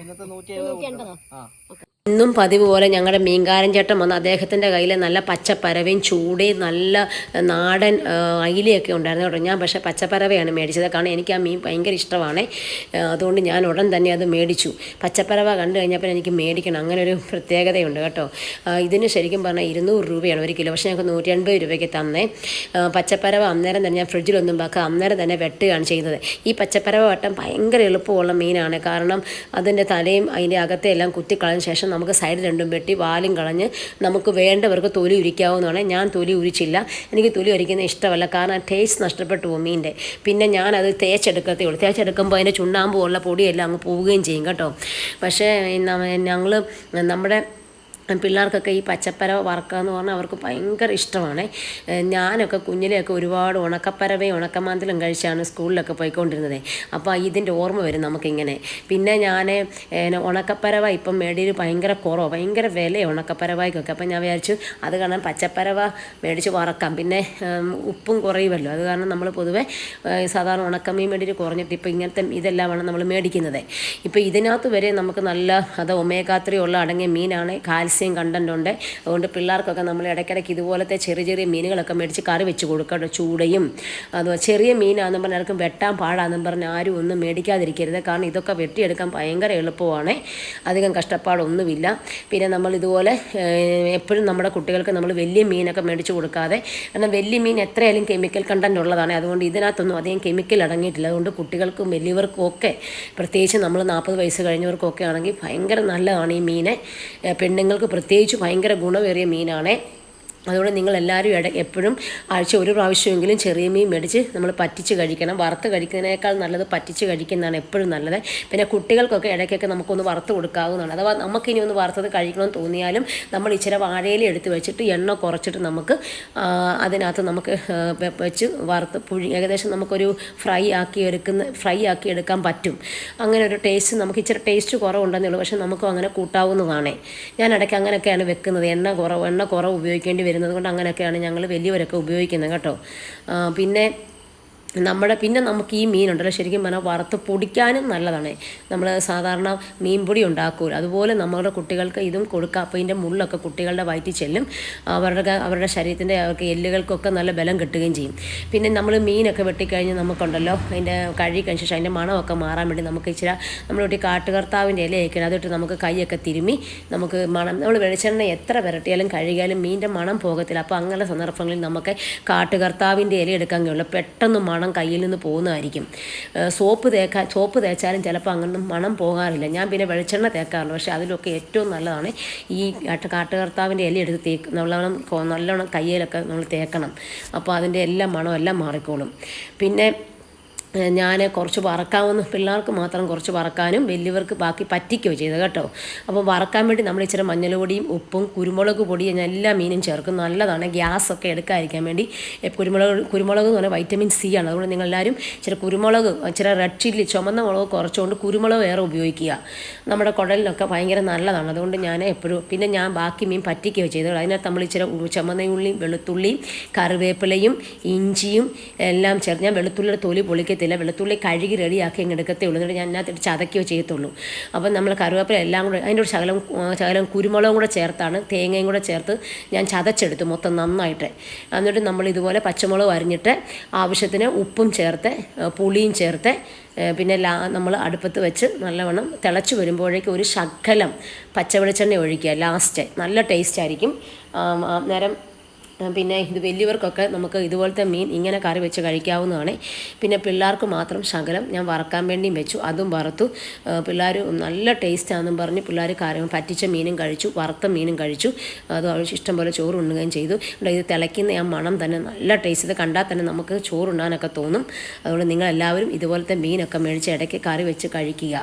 ഇന്നത്തെ നൂറ്റി എൺപതോ ഇന്നും പതിവ് പോലെ ഞങ്ങളുടെ മീൻകാരൻ ചേട്ടൻ വന്ന് അദ്ദേഹത്തിന്റെ കയ്യിൽ നല്ല പച്ചപ്പരവയും ചൂടയും നല്ല നാടൻ അയിലയൊക്കെ ഉണ്ടായിരുന്നു കേട്ടോ. ഞാൻ പക്ഷേ പച്ചപ്പരവയാണ് മേടിച്ചത്. കാരണം എനിക്ക് ആ മീൻ ഭയങ്കര ഇഷ്ടമാണ്. അതുകൊണ്ട് ഞാൻ ഉടൻ തന്നെ അത് മേടിച്ചു. പച്ചപ്പരവ കണ്ടു കഴിഞ്ഞപ്പോൾ എനിക്ക് മേടിക്കണം. അങ്ങനെ ഒരു പ്രത്യേകതയുണ്ട് കേട്ടോ. ഇതിന് ശരിക്കും പറഞ്ഞാൽ ഇരുന്നൂറ് രൂപയാണ് ഒരു കിലോ. പക്ഷേ ഞങ്ങൾക്ക് നൂറ്റി അൻപത് രൂപയ്ക്ക് തന്നേ. പച്ചപ്പരവ അന്നേരം തന്നെ ഞാൻ ഫ്രിഡ്ജിലൊന്നും വെക്കാം അന്നേരം തന്നെ വെട്ടുകയാണ് ചെയ്യുന്നത് ഈ പച്ചപ്പരവ വട്ടം ഭയങ്കര എളുപ്പമുള്ള മീനാണ്. കാരണം അതിന്റെ തലയും അതിന്റെ അകത്തെ എല്ലാം കുത്തിക്കളഞ്ഞ ശേഷം നമുക്ക് സൈഡ് രണ്ടും വെട്ടി വാലും കളഞ്ഞ് നമുക്ക് വേണ്ടവർക്ക് തൊലി ഉരിക്കാവുന്നതാണ്. ഞാൻ തൊലി ഉരിച്ചില്ല. എനിക്ക് തൊലി ഉരിക്കുന്നത് ഇഷ്ടമല്ല. കാരണം ടേസ്റ്റ് നഷ്ടപ്പെട്ടു പോകും മീന്റെ പിന്നെ ഞാനത് തേച്ചെടുക്കത്തേ ഉള്ളൂ. തേച്ചെടുക്കുമ്പോൾ അതിന്റെ ചുണ്ണാമ്പ് ഉള്ള പൊടിയെല്ലാം അങ്ങ് പോവുകയും ചെയ്യും കേട്ടോ. പക്ഷേ ഞങ്ങൾ നമ്മുടെ പിള്ളേർക്കൊക്കെ ഈ പച്ചപ്പര വറുക്കുക എന്ന് പറഞ്ഞാൽ അവർക്ക് ഭയങ്കര ഇഷ്ടമാണ്. ഞാനൊക്കെ കുഞ്ഞിലെയൊക്കെ ഒരുപാട് ഉണക്കപ്പരവയും ഉണക്കമാന്തലും കഴിച്ചാണ് സ്കൂളിലൊക്കെ പോയിക്കൊണ്ടിരുന്നത്. അപ്പോൾ ഇതിന്റെ ഓർമ്മ വരും നമുക്കിങ്ങനെ. പിന്നെ ഞാൻ ഉണക്കപ്പരവ ഇപ്പം മേടിയിൽ ഭയങ്കര കുറവ്. ഭയങ്കര വില ഉണക്കപ്പരവായിക്കൊക്കെ. അപ്പം ഞാൻ വിചാരിച്ചു അത് കാരണം പച്ചപ്പരവ മേടിച്ച് വറക്കാം. പിന്നെ ഉപ്പും കുറയുമല്ലോ. അത് കാരണം നമ്മൾ പൊതുവേ സാധാരണ ഉണക്കമീൻ മേടിയിൽ കുറഞ്ഞിട്ട് ഇപ്പോൾ ഇങ്ങനത്തെ ഇതെല്ലാമാണ് നമ്മൾ മേടിക്കുന്നത്. ഇപ്പോൾ ഇതിനകത്ത് വരെ നമുക്ക് നല്ല അത് ഒമേഗാത്രി ഉള്ള അടങ്ങിയ മീനാണ് കാൽസ്യം കണ്ടന്റ് ഉണ്ട് അതുകൊണ്ട് പിള്ളേർക്കൊക്കെ നമ്മൾ ഇടയ്ക്കിടയ്ക്ക് ഇതുപോലത്തെ ചെറിയ ചെറിയ മീനുകളൊക്കെ മേടിച്ച് കറി വെച്ച് കൊടുക്കണം ചൂടയും. അത് ചെറിയ മീനാണെന്ന് പറഞ്ഞാൽ ആർക്കും വെട്ടാൻ പാടാണെന്നും പറഞ്ഞ് ആരും ഒന്നും മേടിക്കാതിരിക്കരുത്. കാരണം ഇതൊക്കെ വെട്ടിയെടുക്കാൻ ഭയങ്കര എളുപ്പമാണ്. അധികം കഷ്ടപ്പാടൊന്നുമില്ല. പിന്നെ നമ്മൾ ഇതുപോലെ എപ്പോഴും നമ്മുടെ കുട്ടികൾക്ക് നമ്മൾ വലിയ മീനൊക്കെ മേടിച്ച് കൊടുക്കാതെ കാരണം വലിയ മീൻ എത്രയായാലും കെമിക്കൽ കണ്ടന്റ് ഉള്ളതാണ്. അതുകൊണ്ട് ഇതിനകത്തൊന്നും അധികം കെമിക്കൽ അടങ്ങിയിട്ടില്ല. അതുകൊണ്ട് കുട്ടികൾക്കും വലിയവർക്കും ഒക്കെ പ്രത്യേകിച്ച് നമ്മൾ നാൽപ്പത് വയസ്സ് കഴിഞ്ഞവർക്കൊക്കെ ആണെങ്കിൽ ഭയങ്കര നല്ലതാണ് ഈ മീനെ. പെണ്ണുങ്ങൾ പ്രത്യേകിച്ച് ഭയങ്കര ഗുണമേറിയ മീനാണ്. അതുകൊണ്ട് നിങ്ങൾ എല്ലാവരും ഇട എപ്പോഴും ആഴ്ച ഒരു പ്രാവശ്യമെങ്കിലും ചെറിയ മീൻ മേടിച്ച് നമ്മൾ പറ്റിച്ച് കഴിക്കണം. വറുത്ത് കഴിക്കുന്നതിനേക്കാൾ നല്ലത് പറ്റിച്ച് കഴിക്കുന്നതാണ് എപ്പോഴും നല്ലത്. പിന്നെ കുട്ടികൾക്കൊക്കെ ഇടയ്ക്കൊക്കെ നമുക്കൊന്ന് വറുത്ത് കൊടുക്കാവുന്നതാണ്. അഥവാ നമുക്കിനി ഒന്ന് വറുത്തത് കഴിക്കണമെന്ന് തോന്നിയാലും നമ്മൾ ഇച്ചിരി വാഴയില എടുത്ത് വെച്ചിട്ട് എണ്ണ കുറച്ചിട്ട് നമുക്ക് അതിനകത്ത് നമുക്ക് വെച്ച് വറുത്ത് പുഴി ഏകദേശം നമുക്കൊരു ഫ്രൈ ആക്കി എടുക്കുന്ന ഫ്രൈ ആക്കി എടുക്കാൻ പറ്റും. അങ്ങനെ ഒരു ടേസ്റ്റ് നമുക്ക് ഇച്ചിരി ടേസ്റ്റ് കുറവുണ്ടെന്നേ ഉള്ളൂ. പക്ഷേ നമുക്കും അങ്ങനെ കൂട്ടാവുന്നതാണ്. ഞാൻ ഇടയ്ക്ക് അങ്ങനെയൊക്കെയാണ് വെക്കുന്നത്. എണ്ണ കുറവ് എണ്ണ കുറവ് ഉപയോഗിക്കേണ്ടി വരുന്നത് കൊണ്ട് അങ്ങനെയൊക്കെയാണ് ഞങ്ങൾ വലിയവരൊക്കെ ഉപയോഗിക്കുന്നത് കേട്ടോ. പിന്നെ നമ്മുടെ പിന്നെ നമുക്ക് ഈ മീനുണ്ടല്ലോ ശരിക്കും പറഞ്ഞാൽ വറുത്ത് പൊടിക്കാനും നല്ലതാണ്. നമ്മൾ സാധാരണ മീൻപൊടി ഉണ്ടാക്കുമല്ലോ അതുപോലെ നമ്മളുടെ കുട്ടികൾക്ക് ഇതും കൊടുക്കാം. അപ്പോൾ ഇതിന്റെ മുള്ളൊക്കെ കുട്ടികളുടെ വയറ്റിൽ ചെല്ലും. അവരുടെ അവരുടെ ശരീരത്തിന്റെ അവർക്ക് എല്ലുകൾക്കൊക്കെ നല്ല ബലം കിട്ടുകയും ചെയ്യും. പിന്നെ നമ്മൾ മീനൊക്കെ വെട്ടിക്കഴിഞ്ഞ് നമുക്കുണ്ടല്ലോ അതിന്റെ കഴുകി കഴിഞ്ഞ ശേഷം അതിന്റെ മണമൊക്കെ മാറാൻ വേണ്ടി നമുക്ക് ഇച്ചിരി നമ്മൾ വീട്ടിൽ കാട്ടുകർത്താവിന്റെ ഇലയൊക്കെ അതിട്ട് നമുക്ക് കൈയൊക്കെ തിരുമ്മി നമുക്ക് മണം നമ്മൾ വെളിച്ചെണ്ണ എത്ര പുരട്ടിയാലും കഴുകിയാലും മീനിന്റെ മണം പോകത്തില്ല. അപ്പോൾ അങ്ങനെ സന്ദർഭങ്ങളിൽ നമുക്ക് കാട്ടുകർത്താവിന്റെ ഇല എടുക്കാൻ കഴിയുള്ളൂ. പെട്ടെന്ന് മണം കയ്യിൽ നിന്ന് പോകുന്നതായിരിക്കും. സോപ്പ് തേക്കാൻ സോപ്പ് തേച്ചാലും ചിലപ്പോൾ അങ്ങനെ മണം പോകാറില്ല. ഞാൻ പിന്നെ വെളിച്ചെണ്ണ തേക്കാറുണ്ട്. പക്ഷേ അതിലൊക്കെ ഏറ്റവും നല്ലതാണ് ഈ കാട്ട് കാട്ടുകർത്താവിന്റെ ഇല എടുത്ത് തേക്ക് നല്ലവണ്ണം നല്ലവണ്ണം കയ്യിലൊക്കെ നമ്മൾ തേക്കണം. അപ്പോൾ അതിന്റെ എല്ലാ എല്ലാം മാറിക്കോളും. പിന്നെ ഞാൻ കുറച്ച് വറക്കാവുന്ന പിള്ളേർക്ക് മാത്രം കുറച്ച് വറക്കാനും വലിയവർക്ക് ബാക്കി പറ്റിക്കുകയോ ചെയ്തത് കേട്ടോ. അപ്പോൾ വറക്കാൻ വേണ്ടി നമ്മൾ ഇച്ചിരി മഞ്ഞൾ പൊടിയും ഉപ്പും കുരുമുളക് പൊടിയും എല്ലാ മീനും ചേർക്കും. നല്ലതാണ്. ഗ്യാസൊക്കെ എടുക്കാതിരിക്കാൻ വേണ്ടി. കുരുമുളക് കുരുമുളക് എന്ന് പറഞ്ഞാൽ വൈറ്റമിൻ സി ആണ്. അതുകൊണ്ട് നിങ്ങൾ നിങ്ങളെല്ലാവരും ഇച്ചിരി കുരുമുളക് ഇച്ചിരി റെഡ് ചില്ലി ചുമന്ന മുളക് കുറച്ചുകൊണ്ട് കുരുമുളക് വേറെ ഉപയോഗിക്കുക. നമ്മുടെ കുടലിനൊക്കെ ഭയങ്കര നല്ലതാണ്. അതുകൊണ്ട് ഞാൻ എപ്പോഴും പിന്നെ ഞാൻ ബാക്കി മീൻ പറ്റിക്കുകയോ ചെയ്തത്. അതിനകത്ത് നമ്മൾ ഇച്ചിരി ചുമന്നയുള്ളിയും വെളുത്തുള്ളിയും കറിവേപ്പിലയും ഇഞ്ചിയും എല്ലാം ചേർത്ത് ഞാൻ വെളുത്തുള്ളിയുടെ തൊലി പൊളിക്കത്തില്ല വെളുത്തുള്ളി കഴുകി റെഡിയാക്കി അങ്ങ് എടുക്കത്തേ ഉള്ളൂ. എന്നിട്ട് ഞാൻ അതിനകത്ത് ചതക്കുകയോ ചെയ്യത്തുള്ളൂ. അപ്പം നമ്മൾ കറിവേപ്പില എല്ലാം കൂടെ അതിന്റെ ഒരു ശകലം ശകലം കുരുമുളകും കൂടെ ചേർത്താണ്. തേങ്ങയും കൂടെ ചേർത്ത് ഞാൻ ചതച്ചെടുത്തു മൊത്തം നന്നായിട്ട്. എന്നിട്ട് നമ്മൾ ഇതുപോലെ പച്ചമുളക് അരിഞ്ഞിട്ട് ആവശ്യത്തിന് ഉപ്പും ചേർത്ത് പുളിയും ചേർത്ത് പിന്നെ ലാ നമ്മൾ അടുപ്പത്ത് വെച്ച് നല്ലവണ്ണം തിളച്ച് വരുമ്പോഴേക്ക് ഒരു ശകലം പച്ചവെളിച്ചെണ്ണ ഒഴിക്കുക. ലാസ്റ്റ് നല്ല ടേസ്റ്റ് ആയിരിക്കും. നേരം പിന്നെ ഇത് വലിയവർക്കൊക്കെ നമുക്ക് ഇതുപോലത്തെ മീൻ ഇങ്ങനെ കറി വെച്ച് കഴിക്കാവുന്നതാണ്. പിന്നെ പിള്ളേർക്ക് മാത്രം ശകലം ഞാൻ വറക്കാൻ വേണ്ടിയും വെച്ചു അതും വറുത്തു. പിള്ളേർ നല്ല ടേസ്റ്റാണെന്നും പറഞ്ഞ് പിള്ളേർ കറി പറ്റിച്ച മീനും കഴിച്ചു വറുത്ത മീനും കഴിച്ചു. അത് അവർക്ക് ഇഷ്ടം പോലെ ചോറ് ഉണ്ണുകയും ചെയ്തു. ഇവിടെ ഇത് തിളയ്ക്കുന്ന ആ മണം തന്നെ നല്ല ടേസ്റ്റ് ഇത് കണ്ടാൽ തന്നെ നമുക്ക് ചോറ് ചോറുണ്ണാനൊക്കെ തോന്നും. അതുകൊണ്ട് നിങ്ങളെല്ലാവരും ഇതുപോലത്തെ മീനൊക്കെ മേടിച്ച് ഇടയ്ക്ക് കറി വെച്ച് കഴിക്കുക.